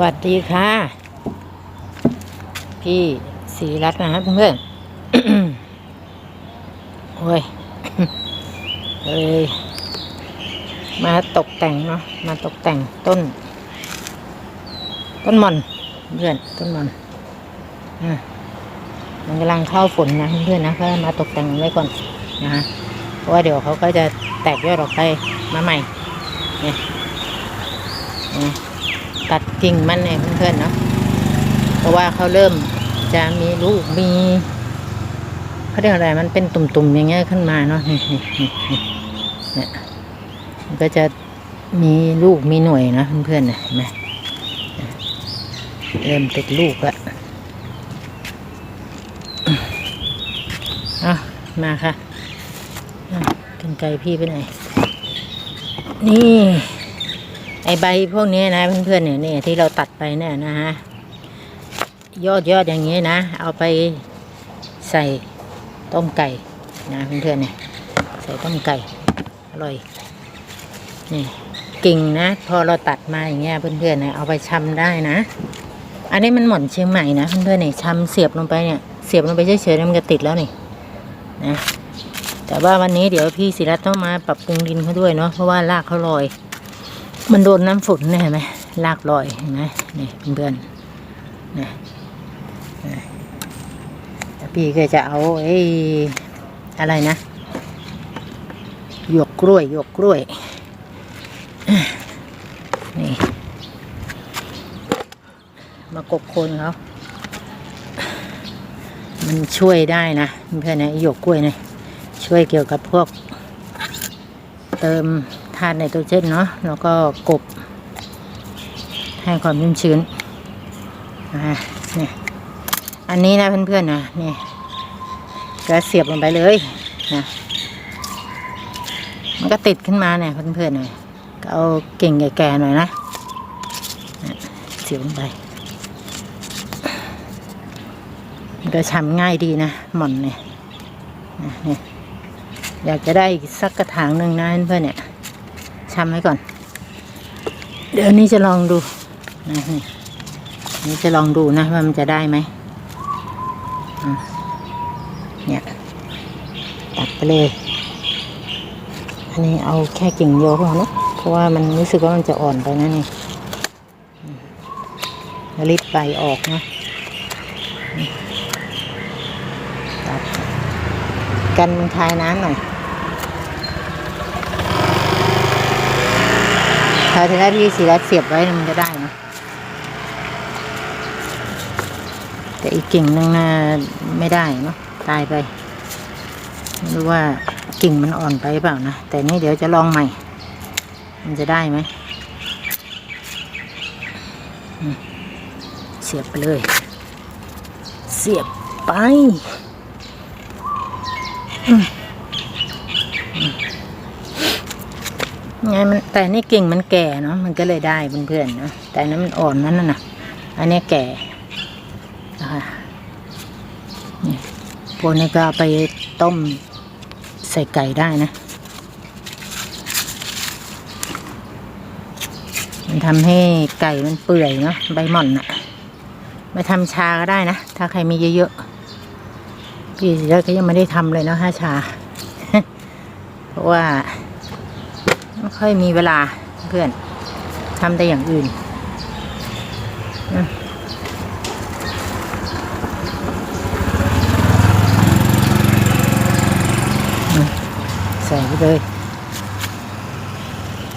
วัสดีค่ะ พี่ศรีรัตน์นะครับเพื่อนโอ้ยเลยมาตกแต่งเนาะมาตกแต่งต้น ต้นมอนเพื่อนต้นมอนอะมันกำลังเข้าฝนนะเพื่อนนะก็มาตกแต่งไว้ก่อนนะฮะเพราะว่าเดี๋ยวเขาก็จะแตกยอดออกไปมาใหม่เนี่ย ตัดกิ่งมันเนี่ยเพื่อนๆเนาะเพราะว่าเขาเริ่มจะมีลูกมีเขาเรียกอะไรมันเป็นตุ่มๆอย่างเงี้ยขึ้นมาเนาะนี่นี่นี่นี่เนี่ยมันก็จะมีลูกมีหน่วยนะเพื่อนๆนะเห็นไหมเริ่มติดลูกล้วอะมาค่ะอะกันไกลพี่ไปไหน นี่ ไอใบพวกนี้นะเพื่อนๆเนี่ยนี่ที่เราตัดไปเนี่ยนะฮะยอดยอดอย่างนี้นะ เอาไปใส่ต้มไก่นะเพื่อนๆเนี่ยใส่ต้มไก่อร่อยนี่กิ่งนะ พอเราตัดมาอย่างเงี้ยเพื่อนๆเนี่ยเอาไปชำได้นะ อันนี้มันหม่อนเชียงใหม่นะเพื่อนๆเนี่ยชำเสียบลงไปเนี่ยเสียบลงไปเฉยๆมันก็ติดแล้วนี่นะแต่ว่าวันนี้เดี๋ยวพี่ศิรัตต้องมาปรับปรุงดินเขาด้วยเนาะเพราะว่ารากเขาลอย มันโดนน้ำฝนเนี่ยเห็นไหมรากลอยเห็นไหมนี่เพื่อนๆนะพี่ก็จะเอาไอ้อะไรนะหยวกกล้วยหยวกกล้วยนี่มากบคนเขามันช่วยได้นะเพื่อนนะไอหยวกกล้วยเนี่ยช่วยเกี่ยวกับพวกเติม ธาตุไนโตรเจนเนาะแล้วก็กบ ให้ความชุ่มชื้นอ่าเนี่ยอันนี้นะเพื่อนๆนะนี่ก็เสียบลงไปเลยนะมันก็ติดขึ้นมาเนี่ยเพื่อนๆหน่อยก็เอาเก่งแก่ๆหน่อยนะเสียบลงไปมันก็ชำง่ายดีนะหม่อนเนี่ยนะเนี่ยอยากจะได้อีกสักกระถางหนึ่งนะเพื่อนๆเนี่ย ชำไว้ก่อน เดี๋ยวนี้จะลองดูนะนี่จะลองดูนะว่ามันจะได้ไหมเนี่ยตัดไปเลย อันนี้เอาแค่กิ่งเดียวพอนะเพราะว่ามันรู้สึกว่ามันจะอ่อนไปนะนี่อืมแล้วรีบใบออกนะตัดกันมันคายน้ำหน่อย คราวที่แรกพี่สีรัดเสียบไว้มันจะได้เนะแต่อีกกิ่งนึงน่ะไม่ได้เนาะตายไปไม่รู้ว่ากิ่งมันอ่อนไปเปล่านะแต่นี่เดี๋ยวจะลองใหม่ มันจะได้ไหมอืมเสียบไปเลย เสียบไป ไงมันแต่นี่กิ่งมันแก่เนาะมันก็เลยได้เพื่อนๆเนาะแต่นั้นมันอ่อนนั่นน่ะอันนี้แก่นะคะนี่พวกนี้ก็ไปต้มใส่ไก่ได้นะ มันทำให้ไก่มันเปื่อยเนาะใบหม่อนน่ะมาทำชาก็ได้นะ ถ้าใครมีเยอะๆพี่ศิรัตน์ก็ยังไม่ได้ทำเลยเนาะห้าชา เพราะว่า ค่อยมีเวลาเพื่อนทำแต่อย่างอื่นใส่ไปเลย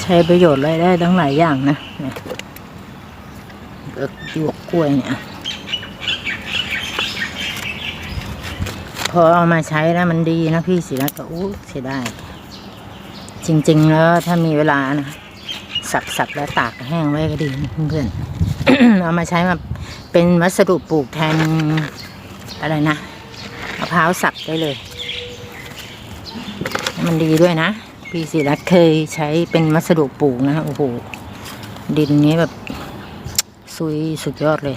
ใช้ประโยชน์อะไรได้ทั้งหลายอย่างนะเนี่ยเบิกหยวกกล้วยเนี่ยพอเอามาใช้แล้วมันดีนะพี่ศิรัตน์ก็อู้เสียดาย จริง ๆ แล้วถ้ามีเวลานะสับสับแล้วตากแห้งไว้ก็ดีเพื่อนๆเอามาใช้มาเป็นวัสดุปลูกแทนอะไรนะมะพร้าวสับได้เลย มันดีด้วยนะพี่ศิรัตเคยใช้เป็นวัสดุปลูกนะโอ้โหดินนี้แบบซุยสุดยอดเลย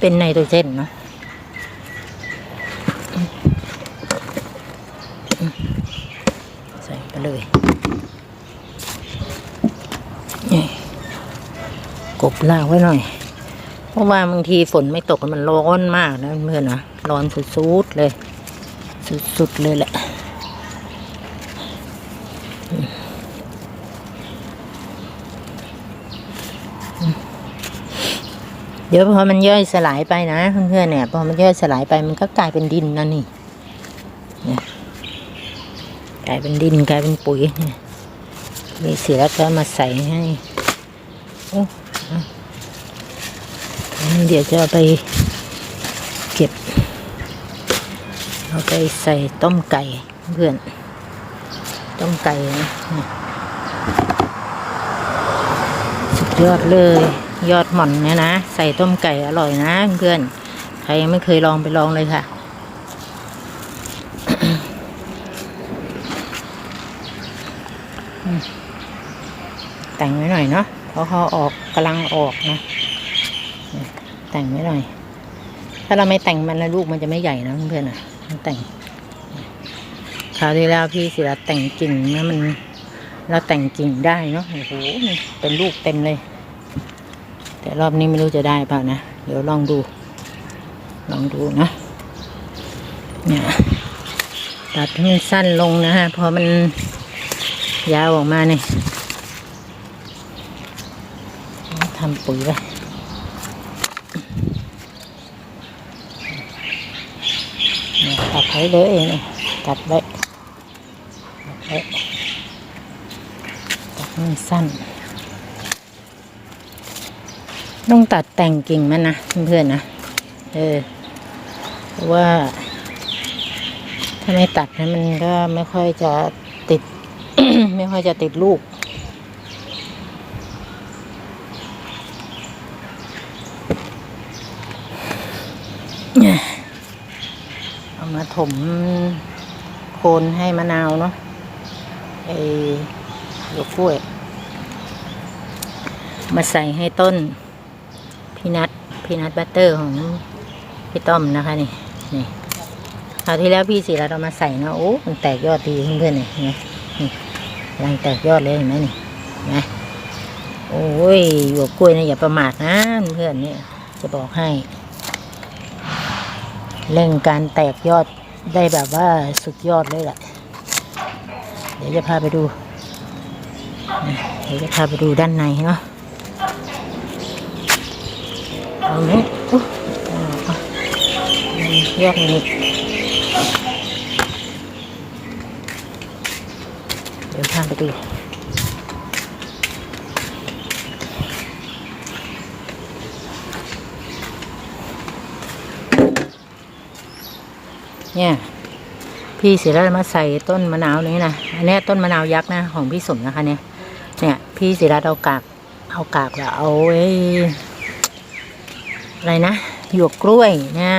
เป็นไนโตรเจนเนาะ ใส่ไปเลยนี่ กบลากไว้หน่อย เพราะว่าบางทีฝนไม่ตกมันร้อนมากนะเพื่อนนะร้อนสุดๆเลย สุดๆเลยแหละเดี๋ยวพอมันย่อยสลายไปนะเพื่อนๆเนี่ยพอมันย่อยสลายไปมันก็กลายเป็นดินนะนี่กลายเป็นดินกลายเป็นปุ๋ยนี่มีเสียแล้วก็มาใส่ให้โอ้ นี้เดี๋ยวจะไปเก็บ เอาไปใส่ต้มไก่เพื่อน ต้มไก่นะสุดยอดเลย ยอดหม่อนเนี่ยนะ ใส่ต้มไก่อร่อยนะเพื่อน ใครยังไม่เคยลองไปลองเลยค่ะแต่งไว้หน่อยเนาะเพราะเขาออกกำลังออกนะ แต่งไว้หน่อย ถ้าเราไม่แต่งมันแล้วลูกมันจะไม่ใหญ่นะเพื่อนๆนะต้องแต่งคราวที่แล้วพี่ศิรัตน์แต่งกิ่งนะมันเราแต่งกิ่งได้เนาะโอ้โหเป็นลูกเต็มเลย แต่รอบนี้ไม่รู้จะได้เปล่านะ เดี๋ยวลองดู ลองดูนะเนี่ยตัดให้มันสั้นลงนะฮะพอมันยาวออกมาเนี่ยทำปุ๋ยไปเนี่ยตัดไว้เลยนี่ตัดไว้ตัดไว้ตัดมันสั้นต้องตัดแต่งกิ่งมันนะเพื่อนๆนะเออเพราะว่า ถ้าไม่ตัดนะมันก็ไม่ค่อยจะติด ไม่ค่อยจะติดลูก เอามา ถมโคนให้มะนาวเนาะไอ้หยวกกล้วย มาใส่ให้ต้นพีนัทพีนัทบัตเตอร์ของพี่ต้อมนะคะนี่นี่คราวที่แล้วพี่สีเรัตน์เอามาใส่นะโอ้มันแตกยอดดีเพื่อนๆนี่เห็นไหมนี่กำลังแตกยอดเลยเห็นไหมนี่นไหมโอ้ยหยวกกล้วยนะอย่าประมาทนะเพื่อนเนี่ยจะบอกให้เร่งการแตกยอด ได้แบบว่าสุดยอดเลยแหละ เดี๋ยวจะพาไปดู เดี๋ยวจะพาไปดูด้านในเนาะเอาเนี้ยอาเอายอดนี้เดี๋ยวพาไปดู เนี่ยพี่เสียแล้วมาใส่ต้นมะนาวนี้นะอันนี้ต้นมะนาวยักษ์นะของพี่สมนะคะเนี่ยเนี่ย พี่ศิรัตเอากากเอากากแล้วเอาไอ้อะไรนะหยวกกล้วยนะ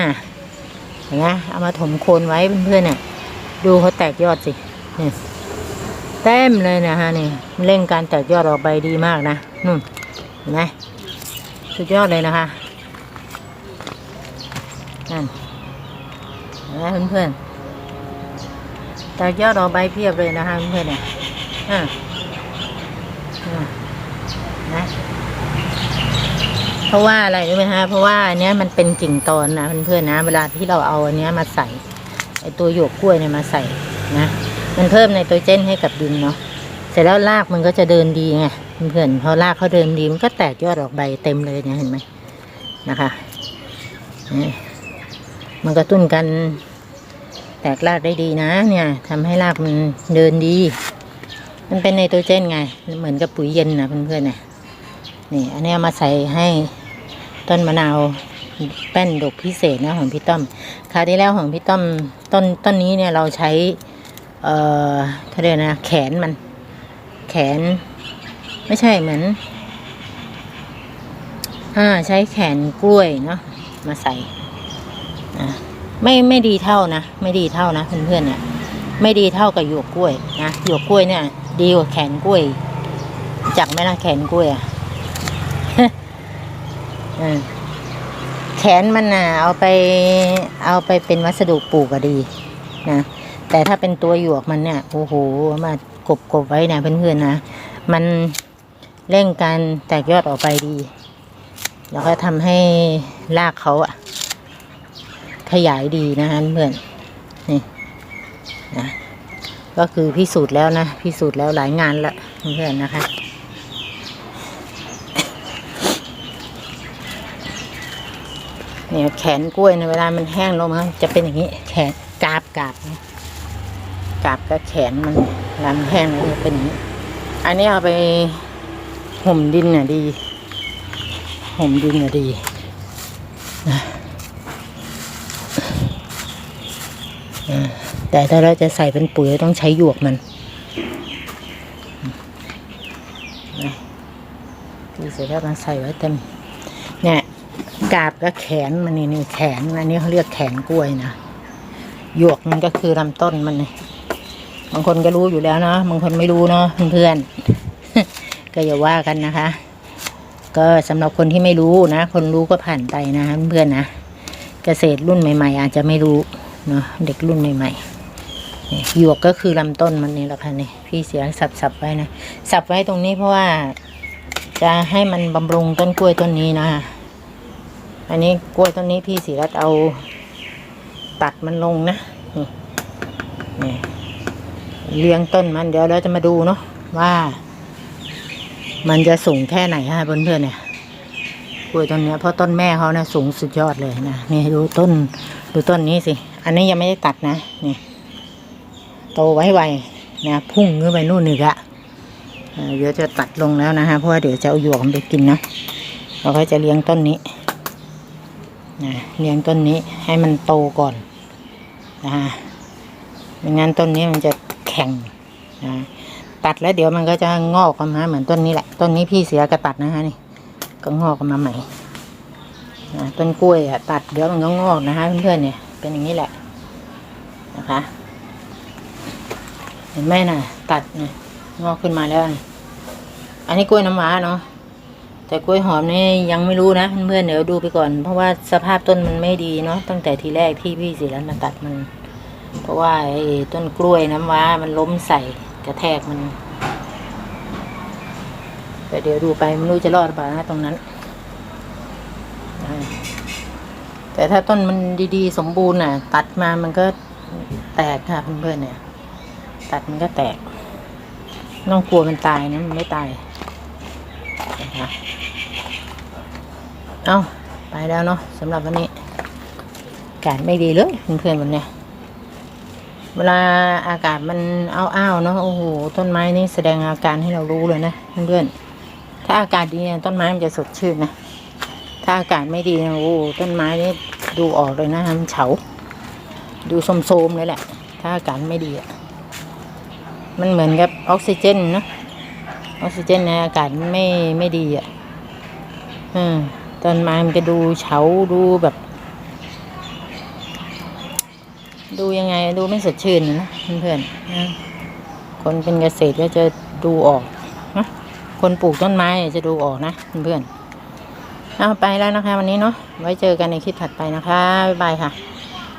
เห็นไหมเอามาถมโคนไว้เพื่อนๆเนี่ยดูเขาแตกยอดสิเนี่ยเต็มเลยนะฮะนี่เร่งการแตกยอดออกใบดีมากนะนู่นเห็นไหมสุดยอดเลยนะคะนั่น นไหมเพื่อนๆแตกยอดออกใบเพียบเลยนะคะเพื่อนๆเนี่ยอ่าอ่านะเพราะว่าอะไรรู้ไหมฮะเพราะว่าอันเนี้ยมันเป็นกิ่งตอนนะเพื่อนๆนะ เวลาที่เราเอาอันเนี้ยมาใส่ไอตัวหยวกกล้วยเนี่ยมาใส่นะมันเพิ่มไนโตรเจนให้กับดินเนาะเสร็จแล้วรากมันก็จะเดินดีไงเพื่อนๆพอรากเขาเดินดีมันก็แตกยอดออกใบเต็มเลยเนี่ยเห็นไหมนะคะนี่มันกระตุ้นกัน แตกรากได้ดีนะ เนี่ยทำให้รากมันเดินดี มันเป็นไนโตรเจนไง เหมือนกับปุ๋ยเย็นนะเพื่อนๆนี่ยนี่ อันนี้เอามาใส่ให้ต้นมะนาวแป้นดกพิเศษนะของพี่ต้อม คราวที่แล้วของพี่ต้อมต้นต้นนี้เนี่ยเราใช้ เอ่อเขาเรียกนะ แขนมัน แขน ไม่ใช่เหมือน อ่าใช้แขนกล้วยเนาะมาใส่นะ ไม่ไม่ดีเท่านะ ไม่ดีเท่านะเพื่อนๆเนี่ย ไม่ดีเท่ากับหยวกกล้วยนะหยวกกล้วยเนี่ย ดีกว่าแขนกล้วย จักไหมล่ะแขนกล้วยอะแขนมันน่ะเอาไปเอาไปเป็นวัสดุปลูกก็ดีนะแต่ถ้าเป็นตัวหยวกมันเนี่ยโอ้โหมากบกบไว้นะเพื่อนๆนะมันเร่งการแตกยอดออกไปดี แล้วก็ทำให้รากเขาอะ ขยายดีนะคะเพื่อนนี่นะก็คือพิสูจน์แล้วนะพิสูจน์แล้วหลายงานละเพื่อนนะคะเนี่ยแขนกล้วยในเวลามันแห้งลงมันจะเป็นอย่างนี้ แขนกาบกาบกาบกับแขนมันเวลามันแห้งแล้วจะเป็นอย่างนี้ อันนี้เอาไปห่มดินน่ะดี ห่มดินน่ะดีนะอ่า แต่ถ้าเราจะใส่เป็นปุ๋ยต้องใช้หยวกมันดีเสร็จแล้วมันใส่ไว้เต็มเนี่ยกาบกับแขนมันนี่นี่แขนอันนี้เขาเรียกแขนกล้วยนะหยวกมันก็คือลำต้นมันนี่บางคนก็รู้อยู่แล้วเนาะบางคนไม่รู้เนาะเพื่อนๆก็อย่าว่ากันนะคะ ก็สำหรับคนที่ไม่รู้นะ คนรู้ก็ผ่านไปนะเพื่อนนะเกษตรรุ่นใหม่ ๆ อาจจะไม่รู้ เนาะเด็กรุ่นใหม่ๆนี่หยวกก็คือลำต้นมันนี่แหละค่ะนี่พี่เสียสับสับๆไว้นะสับไว้ตรงนี้เพราะว่า จะให้มันบำรุงต้นกล้วยต้นนี้นะอันนี้กล้วยต้นนี้พี่ศิรัตเอาตัดมันลงนะนี่นี่เลี้ยงต้นมันเดี๋ยวเราจะมาดูเนาะว่า มันจะสูงแค่ไหนฮะเพื่อนๆเนี่ยกล้วยต้นเนี้ยเพราะต้นแม่เขาเนี่ยสูงสุดยอดเลยนะนี่ดูต้นดูต้นนี้สิ อันนี้ยังไม่ได้ตัดนะนี่โตไว้ไวนะพุ่งขึ้นไปนู่นอีกอะเอ่อเดี๋ยวจะตัดลงแล้วนะฮะเพราะว่าเดี๋ยวจะเอาหยวกมันไปกินนะเราก็จะเลี้ยงต้นนี้นะเลี้ยงต้นนี้ให้มันโตก่อนนะไม่งั้นต้นนี้มันจะแข็งนะตัดแล้วเดี๋ยวมันก็จะงอกออกมาเหมือนต้นนี้แหละ ต้นนี้พี่เสียกระตัดนะฮะนี่ ก็งอกออกมาใหม่นะต้นกล้วยอะตัดเดี๋ยวมันก็งอกนะฮะเพื่อนๆเนี่ยเป็นอย่างนี้แหละ นะคะ เห็นไหมน่ะตัดเนี่ยงอกขึ้นมาแล้วนี่อันนี้กล้วยน้ำว้าเนาะแต่กล้วยหอมนี่ยังไม่รู้นะเพื่อนเดี๋ยวดูไปก่อน เพราะว่าสภาพต้นมันไม่ดีเนาะตั้งแต่ทีแรกที่พี่ศิรันมาตัดมัน เพราะว่าไอ้ต้นกล้วยน้ำว้ามันล้มใส่กระแทกมันแต่เดี๋ยวดูไปไม่รู้จะรอดหรือเปล่านะตรงนั้นแต่ถ้าต้นมันดีๆ สมบูรณ์น่ะ ตัดมามันก็ แตกค่ะเพื่อนๆเนี่ย ตัดมันก็แตกต้องกลัวมันตายนะมันไม่ตายนะคะเอาไปแล้วเนาะสำหรับวันนี้อากาศไม่ดีเลยเพื่อนๆวันเนี้ยเวลาอากาศมันอ้าวๆเนาะโอ้โหต้นไม้นี่แสดงอาการให้เรารู้เลยนะเพื่อนๆถ้าอากาศดีเนี่ยต้นไม้มันจะสดชื่นนะถ้าอากาศไม่ดีนะโอ้โหต้นไม้นี่ดูออกเลยนะมันเฉา ดูโทมๆเลยแหละ ถ้าอากาศไม่ดีอะ มันเหมือนกับออกซิเจนเนาะออกซิเจนในอากาศไม่ไม่ดีอะอืมต้นไม้มันจะดูเฉาดูแบบ ดูยังไงดูไม่สดชื่นนะเพื่อนๆนะคนเป็นเกษตรก็จะดูออกนะคนปลูกต้นไม้จะดูออกนะเพื่อนๆเอาไปแล้วนะคะ วันนี้เนาะไว้เจอกันในคลิปถัดไปนะคะ บ๊ายบายค่ะ